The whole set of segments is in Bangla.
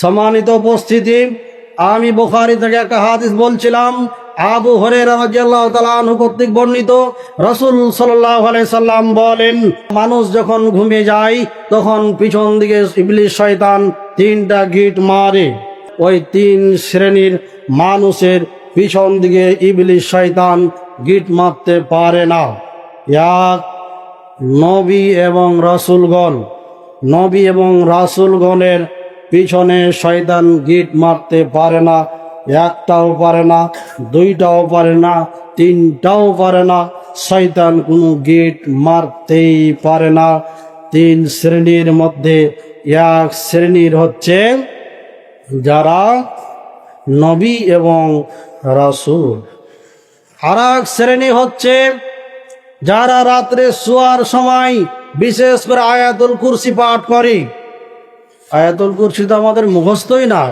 সম্মানিত উপস্থিতি, আমি বুখারি থেকে একটা হাদিস বলছিলাম, আবু তাআলা আনহু কর্তৃক বর্ণিত, রসুল সাল্লাম বলেন, মানুষ যখন ঘুমিয়ে যায়, তখন পিছন দিকে ইবলিস শয়তান তিনটা গিট মারে। ওই তিন শ্রেণির মানুষের পিছন দিকে ইবলিস শয়তান গিট মারতে পারে না। এক নবী এবং রাসূলগণ, নবী এবং রাসূলগণের পিছনে শয়তান গিট মারতে পারে না, একটাও পারে না, দুইটাও পারে না, তিনটাও পারে না। শয়তান কোনো গিট মারতেই পারে না। তিন শ্রেণির মধ্যে এক শ্রেণির হচ্ছে যারা নবী এবং রাসূল। আর এক শ্রেণি হচ্ছে যারা রাত্রে শোয়ার সময় বিশেষ করে আয়াতুল কুরসি পাঠ করে। আয়াতুল কুরসি তো আমাদের মুখস্থই না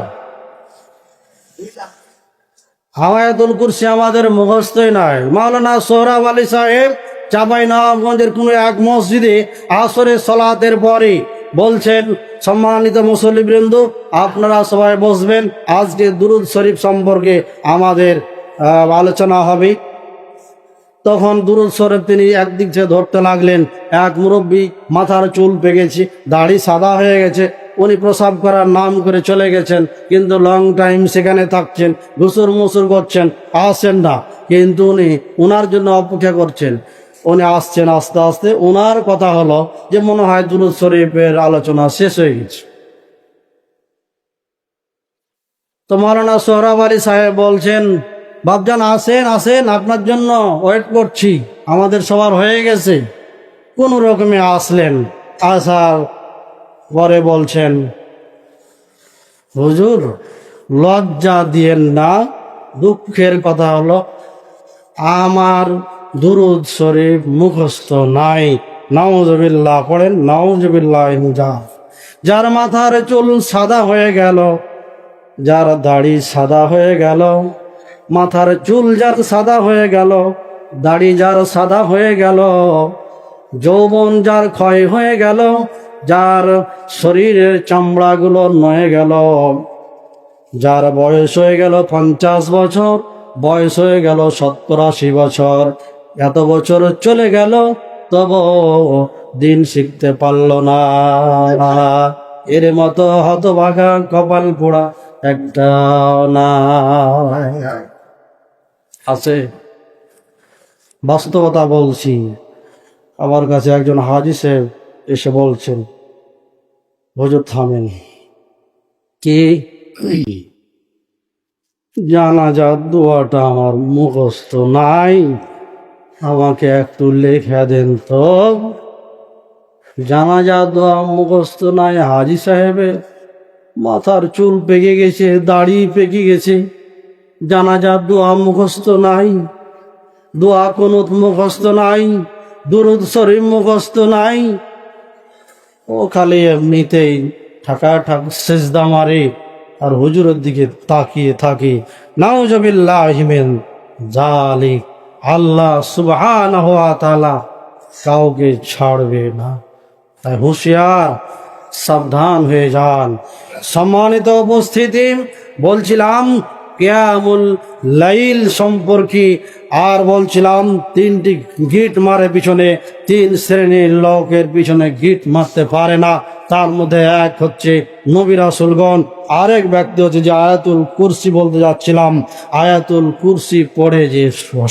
আয়াতুল কুরসি আমাদের মুখস্থই নাই। মাওলানা সোহরাব আলী সাহেব চাপাই নবাবগঞ্জের কোনো এক মসজিদে আসরে সলাতের পরে বলছেন, সম্মানিত মুসল্লিবৃন্দ, আপনারা সবাই বসবেন, আজকে দুরুদ শরীফ সম্পর্কে আমাদের আলোচনা হবে। তখন দুরুদ শরীফ তিনি একদিক থেকে ধরতে লাগলেন, এক মুরব্বী মাথার চুল পেকেছে, দাড়ি সাদা হয়ে গেছে উনি প্রসাব করার নাম করে চলে গেছেন, কিন্তু লং টাইম সেখানে থাকছেন ঘুসুর মুসুর করছেন আসেন না। কিন্তু উনি ওনার জন্য অপেক্ষা করছেন। উনি আসছেন, আস্তে আস্তে ওনার কথা হলো যে, মনে হয় দুরুদ শরীফের আলোচনা শেষ হয়ে গেছে। তো মৌলানা সোহরাব আলী সাহেব বলছেন বাবজান আসেন আসেন, আপনার জন্য ওয়েট করছি, আমাদের সবার হয়ে গেছে। কোন রকমে আসলেন, আসার পরে বলছেন, হুজুর, লজ্জা দিয়েন না। দুঃখের কথা হলো, আমার দুরুদ শরীফ মুখস্থ নাই। নাউজবিল্লাহ পড়েন, নাউজবিল্লাহ যা যার মাথার চুল সাদা হয়ে গেল, যার দাড়ি সাদা হয়ে গেল, মাথার চুল যার সাদা হয়ে গেল, দাড়ি যার সাদা হয়ে গেল, যৌবন যার ক্ষয় হয়ে গেল যার শরীরের চামড়াগুলো নয়ে গেল, যার বয়স হয়ে গেল পঞ্চাশ বছর, বয়স হয়ে গেল সত্তর আশি বছর। এত বছর চলে গেল, তব দিন শিখতে পারল না। এর মতো হতভাগা কপাল পোড়া একটা না আছে। বাস্তবতা বলছি। আমার কাছে একজন হাজি সাহেব এসে বলছেন হুজুর থামেন। কি? জানাজার দোয়াটা আমার মুখস্থ নাই। আমাকে একটু লেখা দেন তো। জানাজা দোয়া মুখস্থ নাই হাজি সাহেবের মাথার চুল পেকে গেছে দাড়ি পেকে গেছে। জানাজার দোয়া মুখস্থ নাই দোয়া কোনো মুখস্থ নাই দুরুদ শরীফ মুখস্থ নাই। ও খালি এমনিতেই ঠাকা ঠাক সেজদা মারে আর হুজুরের দিকে তাকিয়ে থাকে। নাউজবিল্লাহিমিন জালিক আল্লাহ সুবহানাহু ওয়া তাআলা কাউকে ছাড়বে না। তাই হুঁশিয়ার, সাবধান হয়ে যান। সম্মানিত উপস্থিতি, বলছিলাম, কেয়ামুল লাইল সম্পর্কে আর বলছিলাম, তিনটি গিট মারে পিছনে, তিন শ্রেণির লোকের পিছনে গিট মারতে পারে না। তার মধ্যে এক হচ্ছে নবী রাসুলগণ, আরেক ব্যক্তি হচ্ছে যে আয়াতুল কুরসি বলতে যাচ্ছিলাম। আয়াতুল কুরসি পড়ে যে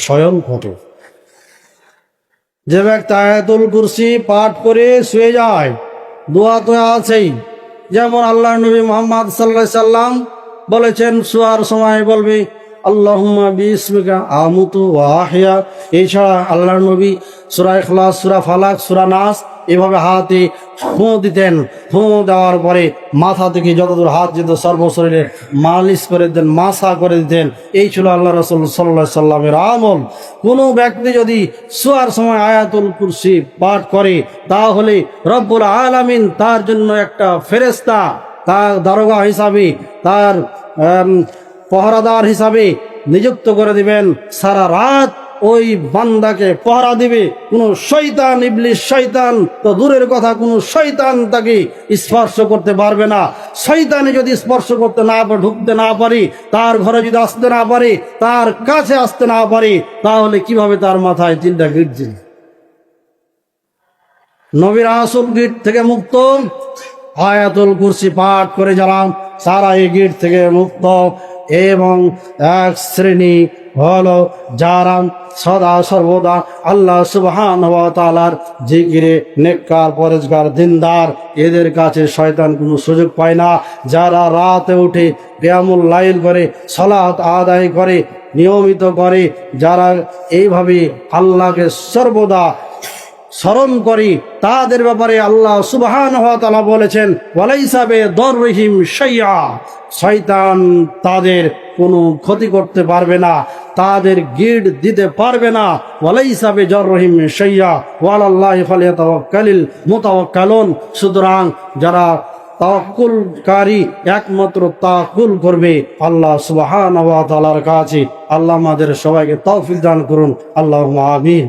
স্বয়ং ঘটে যে ব্যক্তি আয়াতুল কুরসি পাঠ করে শুয়ে যায়, দোয়া তো আছেই। যেমন আল্লাহ নবী মোহাম্মদ সাল্লাহ সাল্লাম বলেছেন, শুয়ার সময় বলবি আল্লাহুম্মা বিসমিকা আমুতু ওয়া আহিয়া। এছাড়া আল্লাহ নবী সুরা ইখলাস, সুরা ফালাক, সুরা নাস এভাবে হাতে ফোঁ দিতেন। ফোঁ দেওয়ার পরে মাথা থেকে যতদূর হাত যেত সর্বশরীরে মালিশ করে দিতেন, মাসা করে দিতেন। এই ছিল আল্লাহ রসুল সাল্লা সাল্লামের আমল। কোনো ব্যক্তি যদি শোয়ার সময় আয়াতুল কুরসি পাঠ করে, তাহলে রব্বুল আলামিন তার জন্য একটা ফেরেস্তা তার দারোগা হিসাবে তার পহরাদার হিসাবে নিযুক্ত করে দিবেন। সারা রাত ওই বান্দাকে পহরা দিবে। কোনো শৈতান ইবলিশ শৈতান তো দূরের কথা, কোনো শৈতান তাকে স্পর্শ করতে পারবে না। শয়তানে যদি স্পর্শ করতে না ঢুকতে না পারি, তার ঘরে যদি আসতে না পারি, তার কাছে আসতে না পারি, তাহলে কীভাবে তার মাথায় চিন্তা গির্জি নবীর আসল গিট থেকে মুক্ত। আয়াতুল কুরসি পাঠ করে যারা সারা এই গিট থেকে মুক্ত। এবং এক শ্রেণি হলো যারা সদা সর্বদা আল্লাহ সুবহান ওয়া তাআলার জিকিরে, নেককার পরেজগার দিনদার, এদের কাছে শয়তান কোনো সুযোগ পায় না। যারা রাতে উঠে ব্যায়ামুল লাইল করে সলাৎ আদায় করে, নিয়মিত করে, যারা এইভাবে আল্লাহকে সর্বদা স্মরণ করি, তাদের ব্যাপারে আল্লাহ সুবহান বলেছেন ওয়ালাইসাবে রহিম শৈয়া শয়তান তাদের কোনো ক্ষতি করতে পারবে না, তাদের গিড দিতে পারবে না ওয়ালাইসাবে জর রহিম শৈয়া ওয়ালাল্লাহ ফালিয়া তাওয়াক্কালিল মুতাওয়াক্কালুন, সুতরাং যারা তাওয়াক্কুলকারী একমাত্র তাকুল করবে, আল্লাহ সুবহান ওয়া তাআলার কাছে আল্লাহ আমাদের সবাইকে তৌফিক দান করুন আল্লাহ আমিন।